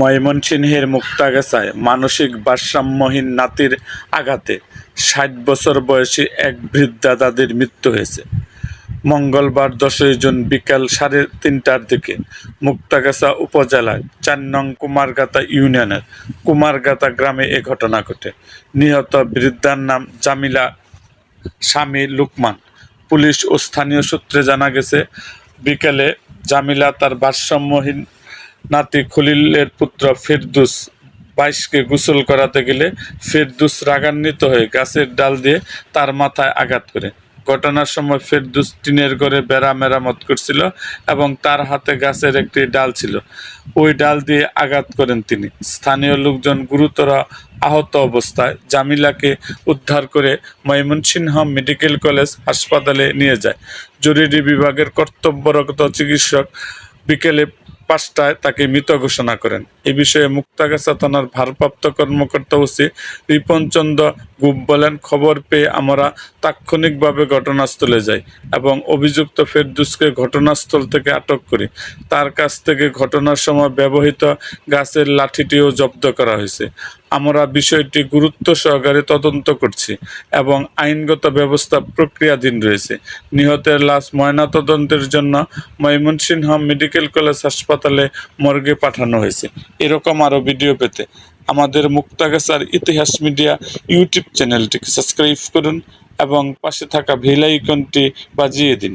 ময়মনসিংহের মুক্তাগাছায় মানসিক ভারসাম্যহীন নাতির আঘাতে ষাট বছর বয়সী এক বৃদ্ধা দাদির মৃত্যু হয়েছে। মঙ্গলবার দশই জুন বিকাল সাড়ে তিনটার দিকে মুক্তাগাছা উপজেলার চার নং কুমারগাতা ইউনিয়নের কুমারগাতা গ্রামে এ ঘটনা ঘটে। নিহত বৃদ্ধার নাম জামিলা স্বামী লুকমান। পুলিশ ও স্থানীয় সূত্রে জানা গেছে, বিকেলে জামিলা তার ভারসাম্যহীন নাতি খলিলের পুত্র ফেরদুস বাইশকে গোসল করাতে গেলে ফেরদুস রাগান্বিত হয়ে গাছের ডাল দিয়ে তার মাথায় আঘাত করে। ঘটনার সময় ফেরদুস টিনের ঘরে বেড়া মেরামত করছিল এবং তার হাতে গাছের একটি ডাল ছিল। ওই ডাল দিয়ে আঘাত করেন তিনি। স্থানীয় লোকজন গুরুতর আহত অবস্থায় জামিলাকে উদ্ধার করে ময়মনসিংহ মেডিকেল কলেজ হাসপাতালে নিয়ে যায়। জরুরি বিভাগের কর্তব্যরত চিকিৎসক বিকেলে পাঁচটায় তাকে মৃত ঘোষণা করেন। এ বিষয়ে মুক্তাগাছা থানার ভারপ্রাপ্ত কর্মকর্তা ওসি রিপন চন্দ্র গুপ বলেন, খবর পেয়ে আমরা তাৎক্ষণিকভাবে ঘটনাস্থলে যাই এবং অভিযুক্ত ফেরদুসকে ঘটনাস্থল থেকে আটক করি। তার কাছ থেকে ঘটনার সময় ব্যবহৃত গাছের লাঠিটিও জব্দ করা হয়েছে। আমরা বিষয়টি গুরুত্ব সহকারে তদন্ত করছি এবং আইনগত ব্যবস্থা প্রক্রিয়াধীন রয়েছে। নিহতের লাশ ময়নাতদন্তের জন্য ময়মনসিংহ মেডিকেল কলেজ হাসপাতালে মর্গে পাঠানো হয়েছে। এরকম আরও ভিডিও পেতে আমাদের মুক্তাগাছার ইতিহাস মিডিয়া ইউটিউব চ্যানেলটিকে সাবস্ক্রাইব করুন এবং পাশে থাকা ভিলাইকনটি বাজিয়ে দিন।